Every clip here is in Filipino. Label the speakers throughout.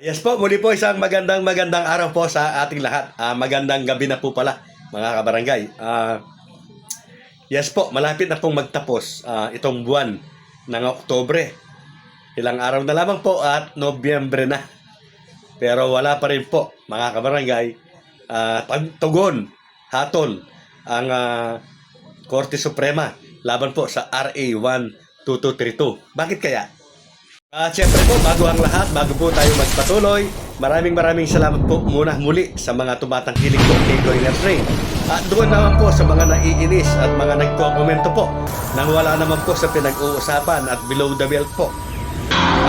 Speaker 1: Yes po, muli po isang magandang magandang araw po sa ating lahat. Ah, magandang gabi na po pala, mga kabarangay. Ah, yes po, malapit na pong magtapos ah, itong buwan ng Oktobre. Ilang araw na lamang po at Nobyembre na. Pero wala pa rin po, mga kabarangay, ah, pagtugon, hatol, ang ah, Korte Suprema laban po sa RA 12232. Bakit kaya? At syempre po, bago ang lahat, bago po tayo magpatuloy, maraming maraming salamat po muna muli sa mga tumatangkilik po kay Goiner Train. At doon naman po sa mga naiinis at mga nagko-komento po nang wala naman po sa pinag-uusapan at below the belt po.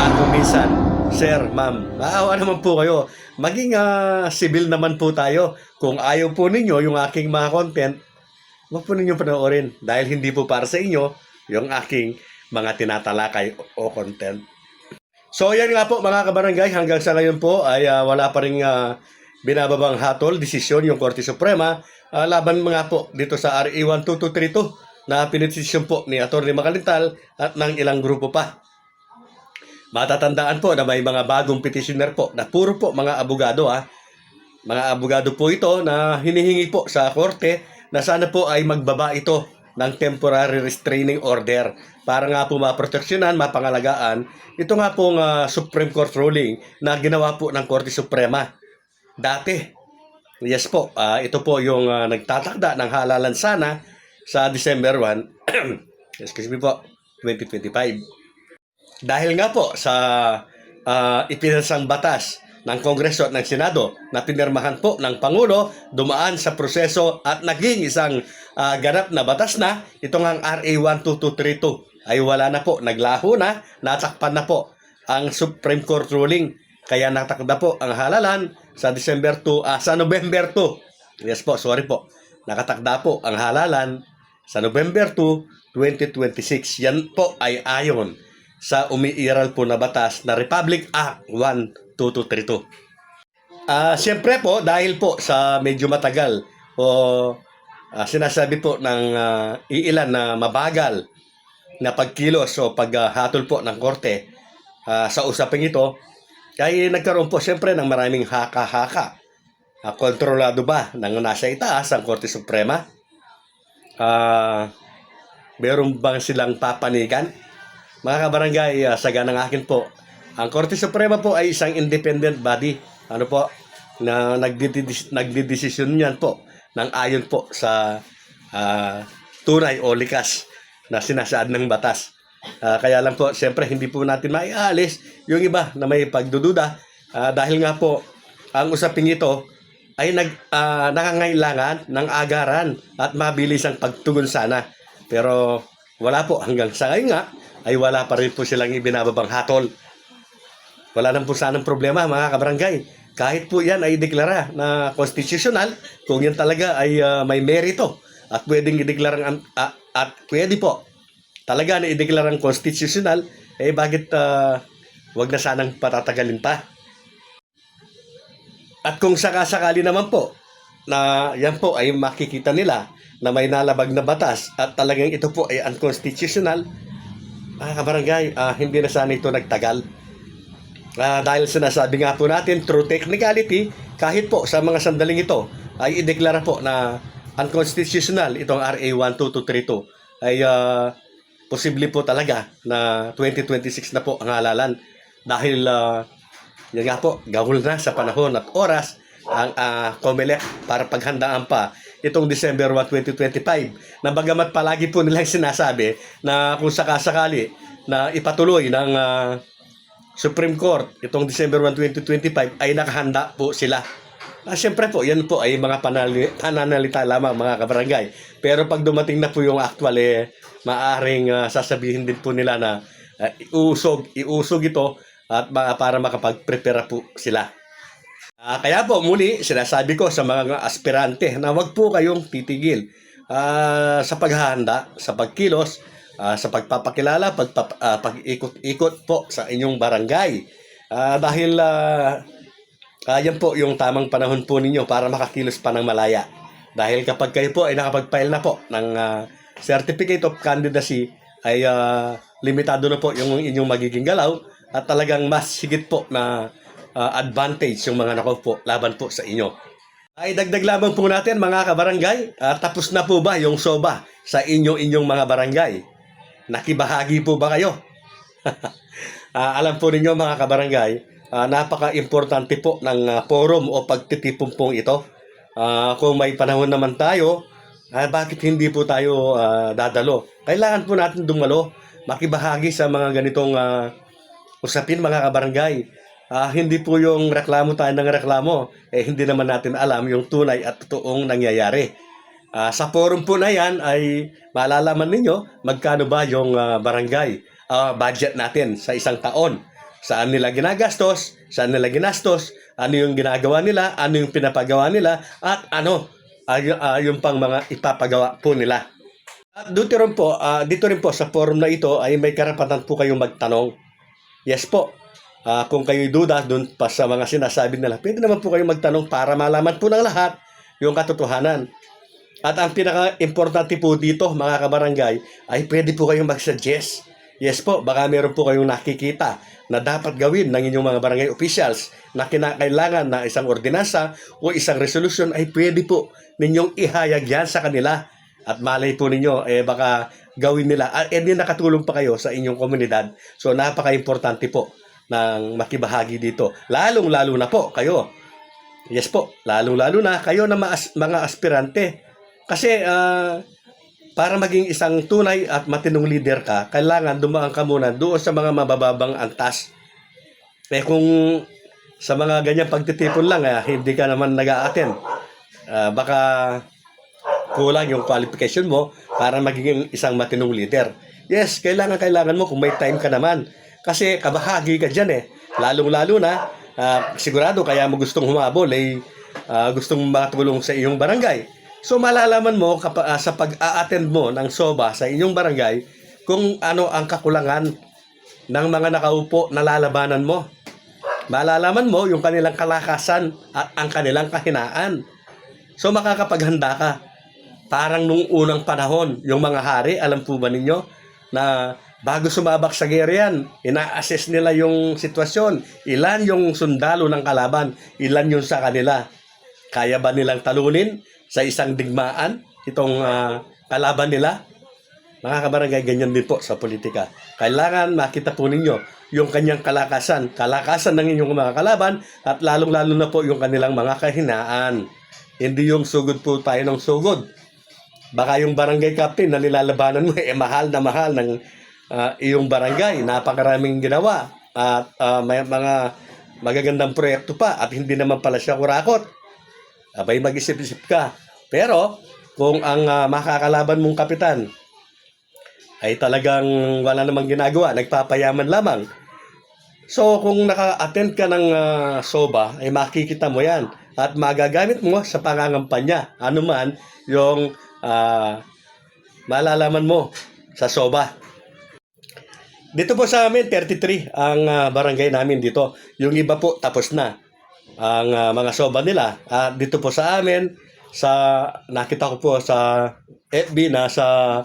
Speaker 1: At kung minsan, Sir, Ma'am, maawa naman po kayo. Maging ah, civil naman po tayo. Kung ayaw po ninyo yung aking mga content, huwag po ninyo panoorin dahil hindi po para sa inyo yung aking mga tinatalakay o content. So yan nga po mga kabarangay, hanggang sa ngayon po ay ah, wala pa rin ah, binababang hatol, desisyon yung Korte Suprema ah, laban mga po dito sa RA 12232 na pinedesisyon po ni Atty. Makalintal at ng ilang grupo pa. Matatandaan po na may mga bagong petitioner po na puro po mga abogado ha. Mga abogado po ito na hinihingi po sa korte na sana po ay magbaba ito ng temporary restraining order para nga po maproteksyonan, mapangalagaan ito nga pong ah, Supreme Court ruling na ginawa po ng Korte Suprema dati. Yes po, ah, ito po yung ah, nagtatakda ng halalan sana sa December 1, excuse me po, 2025. Dahil nga po sa uh, ipinasang batas ng Kongreso at ng Senado na pinirmahan po ng Pangulo, dumaan sa proseso at naging isang ah, ganap na batas na itong ang RA 12232 ay wala na po, naglaho na, natakpan na po ang Supreme Court ruling. Kaya natakda po ang halalan sa December 2, ah, sa November 2. Yes po, sorry po. Nakatakda po ang halalan sa November 2, 2026. Yan po ay ayon sa umiiral po na batas na Republic Act 12232. Ah, siyempre po dahil po sa medyo matagal o ah, sinasabi po ng ah, iilan na mabagal na pagkilos o paghatol po ng korte ah, sa usaping ito kaya nagkaroon po siyempre ng maraming haka-haka. Ah, kontrolado ba ng nasa itaas ang Korte Suprema? Ah, meron bang silang papanigan? Mga kabarangay, uh, saga ng akin po, ang Korte Suprema po ay isang independent body. Ano po? Na nagdidis- nagdidesisyon niyan po ng ayon po sa ah, tunay o likas na sinasaad ng batas. Ah, kaya lang po, siyempre hindi po natin maialis yung iba na may pagdududa Ah, dahil nga po ang usaping ito ay nag, ah, nangangailangan ng agaran at mabilis ang pagtugon sana. Pero wala po hanggang sa ngayon nga ay wala pa rin po silang ibinababang hatol. Wala nang po sanang problema mga kabarangay. Kahit po yan ay deklara na constitutional, kung yan talaga ay ah, may merito at pwedeng ideklara ang- ah, at pwede po talaga na ideklarang constitutional, eh bakit ah, wag na sanang patatagalin pa? At kung sakasakali naman po na yan po ay makikita nila na may nalabag na batas at talagang ito po ay unconstitutional, mga kabarangay, ah, hindi na sana ito nagtagal. Ah, dahil sinasabi nga po natin, through technicality, kahit po sa mga sandaling ito, ay ideklara po na unconstitutional itong RA 12232 ay ah, posible po talaga na 2026 na po ang halalan dahil ah, yan nga po, gawul na sa panahon at oras ang uh, COMELEC para paghandaan pa itong December 1, 2025 na bagamat palagi po nilang sinasabi na kung sakasakali na ipatuloy ng ah, Supreme Court itong December 1, 2025 ay nakahanda po sila. Ah, Siyempre po, yan po ay mga panali, pananalita lamang mga kabarangay. Pero pag dumating na po yung actual, eh, maaring ah, sasabihin din po nila na ah, iusog, iusog ito at ma- para makapag-prepare po sila. Ah, kaya po muli sinasabi ko sa mga aspirante na wag po kayong titigil ah, sa paghahanda, sa pagkilos, ah, sa pagpapakilala, pagpap, ah, pag-ikot-ikot po sa inyong barangay. Ah, dahil ah, ah, yan po yung tamang panahon po ninyo para makakilos pa ng malaya. Dahil kapag kayo po ay nakapag-file na po ng ah, Certificate of Candidacy ay ah, limitado na po yung inyong magiging galaw at talagang mas higit po na ah, advantage yung mga nakaupo laban po sa inyo. Ay dagdag lamang po natin mga kabarangay, ah, tapos na po ba yung soba sa inyo-inyong mga barangay? Nakibahagi po ba kayo? Ah, alam po ninyo mga kabarangay, ah, napaka-importante po ng ah, forum o pagtitipon pong ito. Ah, kung may panahon naman tayo, ah, bakit hindi po tayo ah, dadalo? Kailangan po natin dumalo, makibahagi sa mga ganitong ah, usapin mga kabarangay. Ah, hindi po yung reklamo tayo ng reklamo, eh hindi naman natin alam yung tunay at totoong nangyayari. Ah, sa forum po na yan ay malalaman ninyo magkano ba yung ah, barangay ah, budget natin sa isang taon. Saan nila ginagastos, saan nila ginastos, ano yung ginagawa nila, ano yung pinapagawa nila, at ano ay, ah, yung pang mga ipapagawa po nila. At dito rin po, ah, dito rin po sa forum na ito ay may karapatan po kayong magtanong. Yes po. Ah, kung kayo'y duda doon pa sa mga sinasabi nila, pwede naman po kayong magtanong para malaman po ng lahat yung katotohanan. At ang pinaka-importante po dito, mga kabarangay, ay pwede po kayong mag-suggest. Yes po, baka meron po kayong nakikita na dapat gawin ng inyong mga barangay officials na kinakailangan na isang ordinansa o isang resolution ay pwede po ninyong ihayag yan sa kanila. At malay po ninyo, eh baka gawin nila. Ah, eh nakatulong pa kayo sa inyong komunidad. So napaka-importante po ng makibahagi dito. Lalong-lalo na po kayo. Yes po, lalong-lalo na kayo na mga aspirante. Kasi ah, para maging isang tunay at matinong leader ka, kailangan dumaan ka muna doon sa mga mabababang antas. Eh kung sa mga ganyan pagtitipon lang, ah, hindi ka naman nag a baka kulang yung qualification mo para maging isang matinong leader. Yes, kailangan kailangan mo kung may time ka naman. Kasi kabahagi ka dyan eh. Lalong-lalo na, ah, sigurado kaya mo gustong humabol, eh, ah, gustong matulong sa iyong barangay. So malalaman mo kapa, ah, sa pag-a-attend mo ng SOBA sa inyong barangay kung ano ang kakulangan ng mga nakaupo na lalabanan mo. Malalaman mo yung kanilang kalakasan at ang kanilang kahinaan. So makakapaghanda ka. Parang nung unang panahon, yung mga hari, alam po ba ninyo, na bago sumabak sa gera yan, ina-assess nila yung sitwasyon. Ilan yung sundalo ng kalaban, ilan yung sa kanila. Kaya ba nilang talunin sa isang digmaan itong ah, kalaban nila? Mga kabarangay, ganyan din po sa politika. Kailangan makita po ninyo yung kanyang kalakasan, kalakasan ng inyong mga kalaban at lalong-lalo na po yung kanilang mga kahinaan. Hindi yung sugod po tayo ng sugod. Baka yung barangay captain na nilalabanan mo, eh mahal na mahal ng ah, iyong barangay. Napakaraming ginawa. At ah, may mga magagandang proyekto pa at hindi naman pala siya kurakot. Abay mag-isip-isip ka. Pero kung ang ah, makakalaban mong kapitan ay talagang wala namang ginagawa, nagpapayaman lamang. So kung naka-attend ka ng ah, SOBA, ay makikita mo yan at magagamit mo sa pangangampanya. Ano man yung ah, malalaman mo sa SOBA. Dito po sa amin, 33 ang ah, barangay namin dito. Yung iba po, tapos na ang ah, mga soba nila. At dito po sa amin, sa nakita ko po sa FB na sa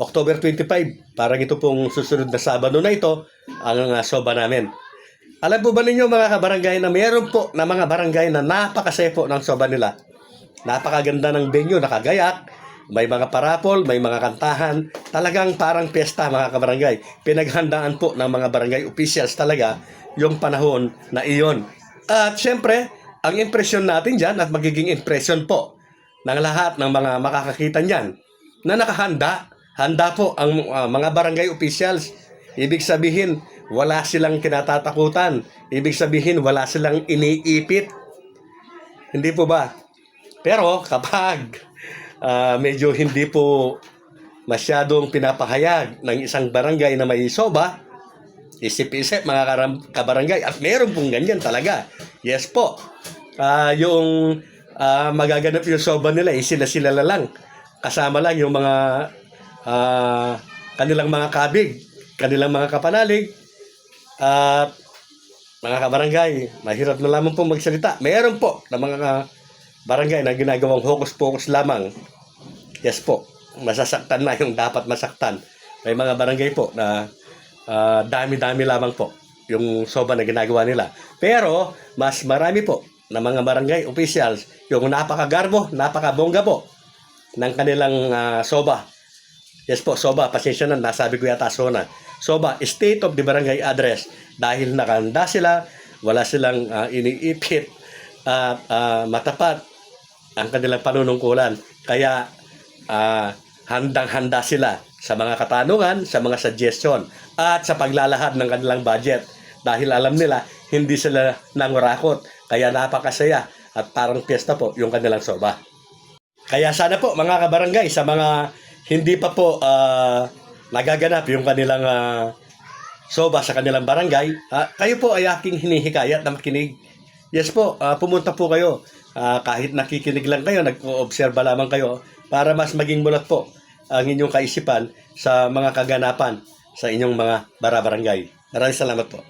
Speaker 1: October 25, parang ito pong susunod na Sabado na ito, ang ah, soba namin. Alam po ba ninyo mga kabarangay na mayroon po na mga barangay na napakasaya ng soba nila. Napakaganda ng venue, nakagayak, may mga parapol, may mga kantahan, talagang parang piyesta mga kabarangay. Pinaghandaan po ng mga barangay officials talaga yung panahon na iyon. At syempre, ang impresyon natin dyan at magiging impression po ng lahat ng mga makakakita niyan na nakahanda. Handa po ang uh, mga barangay officials. Ibig sabihin, wala silang kinatatakutan. Ibig sabihin, wala silang iniipit. Hindi po ba? Pero kapag ah, medyo hindi po masyadong pinapahayag ng isang barangay na may soba, isip-isip mga kabarangay at meron pong ganyan talaga. Yes po. Ah, yung ah, magaganap yung soba nila, eh, sila-sila lang. Kasama lang yung mga ah, kanilang mga kabig, kanilang mga kapanalig, at mga kabarangay, mahirap na lamang po magsalita. Meron po na mga barangay na ginagawang hocus-pocus lamang. Yes po, masasaktan na yung dapat masaktan. May mga barangay po na ah, dami-dami lamang po. yung soba na ginagawa nila. Pero, mas marami po na mga barangay officials yung napakagarbo, napakabongga po ng kanilang ah, soba. Yes po, soba, pasensya na, nasabi ko yata sona. Soba, state of the barangay address. Dahil nakanda sila, wala silang ah, iniipit at ah, matapat ang kanilang panunungkulan. Kaya ah, handang-handa sila sa mga katanungan, sa mga suggestion, at sa paglalahad ng kanilang budget. Dahil alam nila, hindi sila nangurakot. Kaya napakasaya at parang piyesta po yung kanilang soba. Kaya sana po mga kabarangay sa mga hindi pa po ah, nagaganap yung kanilang ah, soba sa kanilang barangay, ah, kayo po ay aking hinihikayat na makinig. Yes po, ah, pumunta po kayo. Ah, kahit nakikinig lang kayo, nag-oobserba lamang kayo para mas maging mulat po ang inyong kaisipan sa mga kaganapan sa inyong mga barabarangay. Maraming salamat po.